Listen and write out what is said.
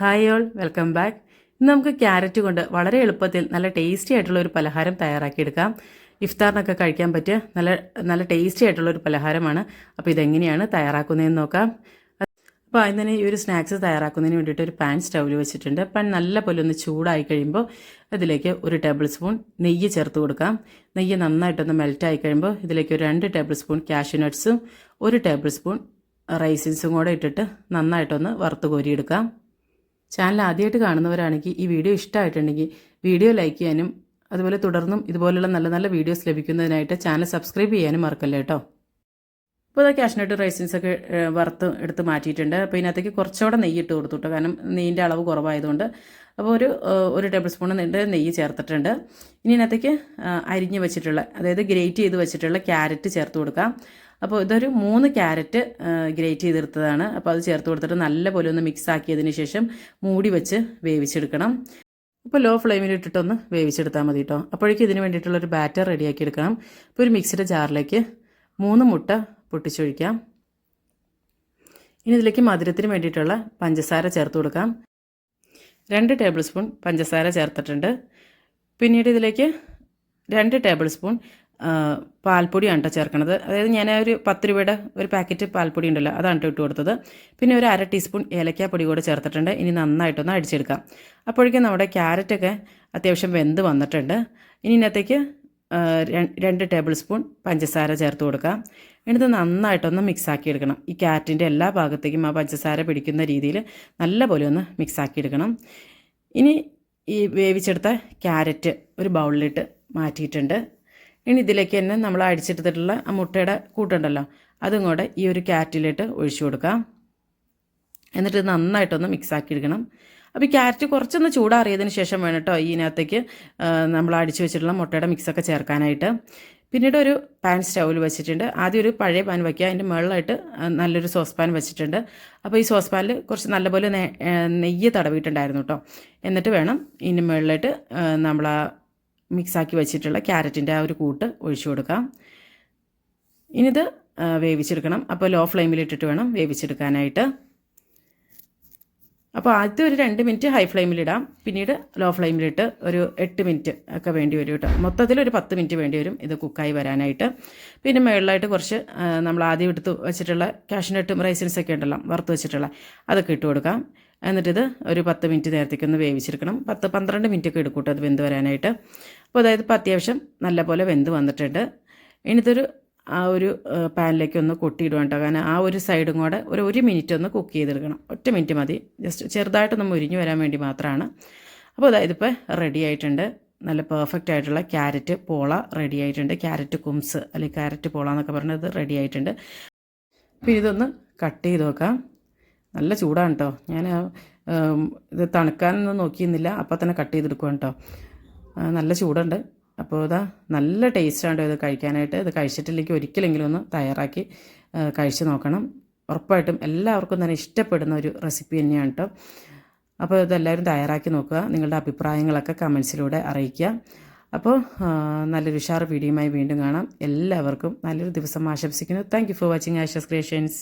Hi all welcome back. ഇന്ന് നമുക്ക് carrot കൊണ്ട് വളരെ എളുപ്പത്തിൽ നല്ല ടേസ്റ്റി ആയിട്ടുള്ള ഒരു പലഹാരം തയ്യാറാക്കിയെടുക്കാം. ഇഫ്താറിനൊക്കെ കഴിക്കാൻ പറ്റിയ നല്ല നല്ല ടേസ്റ്റി ആയിട്ടുള്ള ഒരു പലഹാരമാണ്. അപ്പോൾ ഇതെങ്ങനെയാണ് തയ്യാറാക്കുന്നതെന്ന് നോക്കാം. അപ്പോൾ അതിന് തന്നെ ഈ ഒരു സ്നാക്സ് തയ്യാറാക്കുന്നതിന് വേണ്ടിയിട്ട് ഒരു പാൻ സ്റ്റൗവിൽ വെച്ചിട്ടുണ്ട്. പാൻ നല്ല പോലെ ഒന്ന് ചൂടായി കഴിയുമ്പോൾ അതിലേക്ക് ഒരു ടേബിൾ സ്പൂൺ നെയ്യ് ചേർത്ത് കൊടുക്കാം. നെയ്യ് നന്നായിട്ടൊന്ന് മെൽറ്റായി കഴിയുമ്പോൾ ഇതിലേക്ക് ഒരു രണ്ട് ടേബിൾ സ്പൂൺ കാഷ്യൂ ഒരു ടേബിൾ സ്പൂൺ റൈസിൻസും കൂടെ ഇട്ടിട്ട് നന്നായിട്ടൊന്ന് വറുത്ത് കോരിയെടുക്കാം. ചാനൽ ആദ്യമായിട്ട് കാണുന്നവരാണെങ്കിൽ ഈ വീഡിയോ ഇഷ്ടമായിട്ടുണ്ടെങ്കിൽ വീഡിയോ ലൈക്ക് ചെയ്യാനും അതുപോലെ തുടർന്നും ഇതുപോലുള്ള നല്ല നല്ല വീഡിയോസ് ലഭിക്കുന്നതിനായിട്ട് ചാനൽ സബ്സ്ക്രൈബ് ചെയ്യാനും മറക്കല്ലേ കേട്ടോ. ഇപ്പോൾ ഇതാ കാഷ്നട്ട് റൈസിൻസ് ഒക്കെ വറുത്ത് എടുത്ത് മാറ്റിയിട്ടുണ്ട്. അപ്പോൾ ഇതിനകത്തേക്ക് കുറച്ചുകൂടെ നെയ്യ് ഇട്ട് കൊടുത്തു കേട്ടോ. കാരണം നെയ്യിന്റെ അളവ് കുറവായതുകൊണ്ട്. അപ്പോൾ ഒരു ഒരു ടേബിൾ സ്പൂൺ നീണ്ട് നെയ്യ് ചേർത്തിട്ടുണ്ട്. ഇനി ഇതിനകത്തേക്ക് അരിഞ്ഞ് വെച്ചിട്ടുള്ള അതായത് ഗ്രേറ്റ് ചെയ്ത് വെച്ചിട്ടുള്ള ക്യാരറ്റ് ചേർത്ത് കൊടുക്കാം. അപ്പോൾ ഇതൊരു മൂന്ന് ക്യാരറ്റ് ഗ്രേറ്റ് ചെയ്തെടുത്തതാണ്. അപ്പോൾ അത് ചേർത്ത് കൊടുത്തിട്ട് നല്ലപോലെ ഒന്ന് മിക്സ് ആക്കിയതിന് ശേഷം മൂടി വെച്ച് വേവിച്ചെടുക്കണം. ഇപ്പോൾ ലോ ഫ്ലെയിമിൽ ഇട്ടിട്ടൊന്ന് വേവിച്ചെടുത്താൽ മതി കേട്ടോ അപ്പോഴേക്കും ഇതിന് വേണ്ടിയിട്ടുള്ളൊരു ബാറ്റർ റെഡിയാക്കി എടുക്കണം. ഇപ്പോൾ ഒരു മിക്സിയുടെ ജാറിലേക്ക് മൂന്ന് മുട്ട പൊട്ടിച്ചൊഴിക്കാം. ഇനി ഇതിലേക്ക് മധുരത്തിന് വേണ്ടിയിട്ടുള്ള പഞ്ചസാര ചേർത്ത് കൊടുക്കാം. രണ്ട് ടേബിൾ സ്പൂൺ പഞ്ചസാര ചേർത്തിട്ടുണ്ട്. പിന്നീട് ഇതിലേക്ക് രണ്ട് ടേബിൾ സ്പൂൺ പാൽപ്പൊടിയാണ് കേട്ടോ ചേർക്കണത്. അതായത് ഞാൻ ഒരു പത്ത് രൂപയുടെ ഒരു പാക്കറ്റ് പാൽപ്പൊടി ഉണ്ടല്ലോ അതാണ് കേട്ടോ ഇട്ട് കൊടുത്തത്. പിന്നെ ഒരു അര ടീസ്പൂൺ ഏലക്കാപ്പൊടി കൂടെ ചേർത്തിട്ടുണ്ട്. ഇനി നന്നായിട്ടൊന്ന് അടിച്ചെടുക്കാം. അപ്പോഴേക്കും നമ്മുടെ ക്യാരറ്റൊക്കെ അത്യാവശ്യം വെന്ത് വന്നിട്ടുണ്ട്. ഇനി ഇതിനകത്തേക്ക് രണ്ട് ടേബിൾ സ്പൂൺ പഞ്ചസാര ചേർത്ത് കൊടുക്കാം. എന്നിട്ട് നന്നായിട്ടൊന്ന് മിക്സാക്കി എടുക്കണം. ഈ ക്യാരറ്റിന്റെ എല്ലാ ഭാഗത്തേക്കും ആ പഞ്ചസാര പിടിക്കുന്ന രീതിയിൽ നല്ലപോലെ ഒന്ന് മിക്സാക്കി എടുക്കണം. ഇനി ഈ വേവിച്ചെടുത്ത ക്യാരറ്റ് ഒരു ബൗളിലിട്ട് മാറ്റിയിട്ടുണ്ട്. ഇനി ഇതിലേക്ക് തന്നെ നമ്മൾ അടിച്ചെടുത്തിട്ടുള്ള ആ മുട്ടയുടെ കൂട്ടുണ്ടല്ലോ. അതും കൂടെ ഈ ഒരു ക്യാരറ്റിലിട്ട് ഒഴിച്ചു കൊടുക്കാം. എന്നിട്ട് നന്നായിട്ടൊന്ന് മിക്സ് ആക്കി എടുക്കണം അപ്പോൾ ഈ ക്യാരറ്റ് കുറച്ചൊന്ന് ചൂടാറിയതിന് ശേഷം വേണം കേട്ടോ ഇതിനകത്തേക്ക് നമ്മൾ അടിച്ചു വെച്ചിട്ടുള്ള മുട്ടയുടെ മിക്സൊക്കെ ചേർക്കാനായിട്ട്. പിന്നീട് ഒരു പാൻ സ്റ്റൗവിൽ വെച്ചിട്ടുണ്ട്. ആദ്യം ഒരു പഴയ പാൻ വയ്ക്കുക അതിന്റെ മുകളിലായിട്ട് നല്ലൊരു സോസ് പാൻ വെച്ചിട്ടുണ്ട്. അപ്പോൾ ഈ സോസ് പാനിൽ കുറച്ച് നല്ലപോലെ നെയ്യ് തടവിയിട്ടുണ്ടായിരുന്നു കേട്ടോ. എന്നിട്ട് വേണം ഇതിന്റെ മുകളിലായിട്ട് നമ്മൾ മിക്സാക്കി വെച്ചിട്ടുള്ള ക്യാരറ്റിന്റെ ആ ഒരു കൂട്ട് ഒഴിച്ചു കൊടുക്കാം. ഇനിത് വേവിച്ചെടുക്കണം. അപ്പോൾ ലോ ഫ്ലെയിമിൽ ഇട്ടിട്ട് വേണം വേവിച്ചെടുക്കാനായിട്ട്. അപ്പോൾ ആദ്യത്തെ ഒരു രണ്ട് മിനിറ്റ് ഹൈ ഫ്ലെയിമിലിടാം പിന്നീട് ലോ ഫ്ലെയിമിലിട്ട് ഒരു എട്ട് മിനിറ്റ് ഒക്കെ വേണ്ടി വരും കേട്ടോ. മൊത്തത്തിൽ ഒരു പത്ത് മിനിറ്റ് വേണ്ടി വരും ഇത് കുക്കായി വരാനായിട്ട്. പിന്നെ മുകളിലായിട്ട് കുറച്ച് നമ്മൾ ആദ്യം എടുത്ത് വെച്ചിട്ടുള്ള കാഷ്നട്ടും റൈസിൻസ് ഒക്കെ ഉണ്ടല്ലോ വറുത്ത് വെച്ചിട്ടുള്ള അതൊക്കെ ഇട്ട് കൊടുക്കാം. എന്നിട്ടിത് ഒരു പത്ത് മിനിറ്റ് നേരത്തേക്ക് ഒന്ന് വേവിച്ചെടുക്കണം. പത്ത് പന്ത്രണ്ട് മിനിറ്റ് ഒക്കെ എടുക്കും കേട്ടോ അത് വെന്ത് വരാനായിട്ട്. അപ്പോൾ അതായത് ഇപ്പോൾ അത്യാവശ്യം നല്ലപോലെ വെന്ത് വന്നിട്ടുണ്ട്. ഇനിയിതൊരു ആ ഒരു പാനിലേക്ക് ഒന്ന് കൊട്ടിയിടുക കേട്ടോ. കാരണം ആ ഒരു സൈഡും കൂടെ ഒരു ഒരു മിനിറ്റ് ഒന്ന് കുക്ക് ചെയ്തെടുക്കണം. ഒറ്റ മിനിറ്റ് മതി. ജസ്റ്റ് ചെറുതായിട്ടൊന്ന് മുരിഞ്ഞു വരാൻ വേണ്ടി മാത്രമാണ്. അപ്പോൾ അതായത് ഇപ്പോൾ റെഡി ആയിട്ടുണ്ട്. നല്ല പെർഫെക്റ്റ് ആയിട്ടുള്ള ക്യാരറ്റ് പോള റെഡി ആയിട്ടുണ്ട്. ക്യാരറ്റ് കുംസ് അല്ലെങ്കിൽ ക്യാരറ്റ് പോള എന്നൊക്കെ പറഞ്ഞത് റെഡി ആയിട്ടുണ്ട്. അപ്പോൾ ഇതൊന്ന് കട്ട് ചെയ്ത് നോക്കാം. നല്ല ചൂടാണ് കേട്ടോ. ഞാൻ ഇത് തണുക്കാനൊന്നും നോക്കിയിരുന്നില്ല. അപ്പോൾ തന്നെ കട്ട് ചെയ്തെടുക്കുക കേട്ടോ. നല്ല ചൂടുണ്ട്. അപ്പോൾ ഇതാ നല്ല ടേസ്റ്റാണ് ഇത് കഴിക്കാനായിട്ട്. ഇത് കഴിച്ചിട്ടില്ലെങ്കിൽ ഒരിക്കലെങ്കിലും ഒന്ന് തയ്യാറാക്കി കഴിച്ചു നോക്കണം. ഉറപ്പായിട്ടും എല്ലാവർക്കും തന്നെ ഇഷ്ടപ്പെടുന്ന ഒരു റെസിപ്പി തന്നെയാണ് കേട്ടോ അപ്പോൾ ഇതെല്ലാവരും തയ്യാറാക്കി നോക്കുക. നിങ്ങളുടെ അഭിപ്രായങ്ങളൊക്കെ കമൻസിലൂടെ അറിയിക്കുക. അപ്പോൾ നല്ലൊരു ഉഷാർ വീഡിയോയുമായി വീണ്ടും കാണാം. എല്ലാവർക്കും നല്ലൊരു ദിവസം ആശംസിക്കുന്നു. Thank for watching Ashes creations